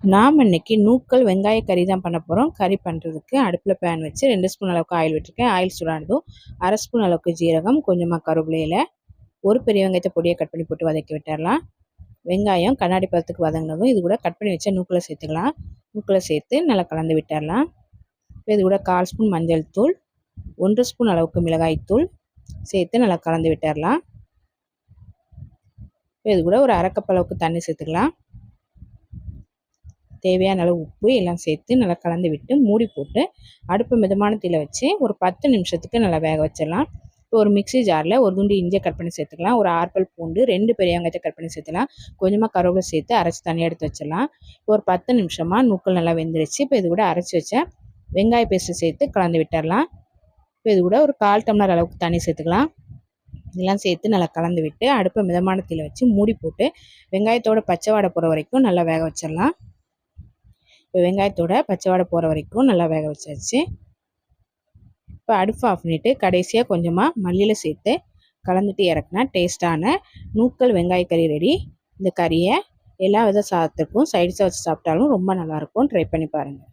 நாம் இன்றைக்கி நூக்கல் வெங்காய கறி தான் பண்ண போகிறோம் கறி பண்ணுறதுக்கு அடுப்பில் பேன் வச்சு ரெண்டு ஸ்பூன் அளவுக்கு ஆயில் விட்டுருக்கேன். ஆயில் சூடானதும் அரை ஸ்பூன் அளவுக்கு ஜீரகம் கொஞ்சமாக கருவேலையில் ஒரு பெரிய வெங்காயத்தை பொடியை கட் பண்ணி போட்டு வதக்கி விட்டுடலாம் வெங்காயம் கண்ணாடி பழத்துக்கு வதங்கினதும் இது கூட கட் பண்ணி வச்ச நூக்கில் சேர்த்துக்கலாம். நூக்கில் சேர்த்து நல்லா கலந்து விட்டுடலாம் இது கூட கால் ஸ்பூன் மஞ்சள் தூள் ஒன்று ஸ்பூன் அளவுக்கு மிளகாய் தூள் சேர்த்து நல்லா கலந்து விட்டுடலாம் இது கூட ஒரு அரைக்கப்பளவுக்கு தண்ணி சேர்த்துக்கலாம். தேவையான அளவு உப்பு எல்லாம் சேர்த்து நல்லா கலந்து விட்டு மூடி போட்டு அடுப்பு மிதமான வச்சு ஒரு பத்து நிமிஷத்துக்கு நல்லா வேக வச்சிடலாம். இப்போ ஒரு மிக்சி ஜாரில் ஒரு துண்டு இஞ்சியை கட் பண்ணி சேர்த்துக்கலாம். ஒரு ஆர்பல் பூண்டு ரெண்டு பெரிய வெங்காயத்தை கட் பண்ணி சேர்த்துக்கலாம். கொஞ்சமாக கருவேப்பிலை சேர்த்து அரைச்சி தனியாக எடுத்து வச்சிடலாம். இப்போ ஒரு பத்து நிமிஷமாக நூக்கள் நல்லா வெந்துருச்சு. இப்போ இது கூட அரைச்சி வச்ச வெங்காய பேஸ்ட்டு சேர்த்து கலந்து விட்டுடலாம். இப்போ இது கூட ஒரு கால் டம்ளர் அளவுக்கு தண்ணி சேர்த்துக்கலாம். இதெல்லாம் சேர்த்து நல்லா கலந்து விட்டு அடுப்பை மிதமான வச்சு மூடி போட்டு வெங்காயத்தோட பச்சை வாடை போகிற வரைக்கும் நல்லா வேக வச்சிடலாம். இப்போ வெங்காயத்தோட பச்சை வாடை போகிற வரைக்கும் நல்லா வேக வச்சாச்சு. இப்போ அடுப்பு ஆஃப் பண்ணிவிட்டு கடைசியாக கொஞ்சமாக மல்லியில் சேர்த்து கலந்துட்டு இறக்குனா டேஸ்ட்டான நூக்கல் வெங்காய கறி ரெடி இந்த கறியை எல்லா வித சாதத்துக்கும் சைட்ஸாக வச்சு சாப்பிட்டாலும் ரொம்ப நல்லாயிருக்கும் ட்ரை பண்ணி பாருங்கள்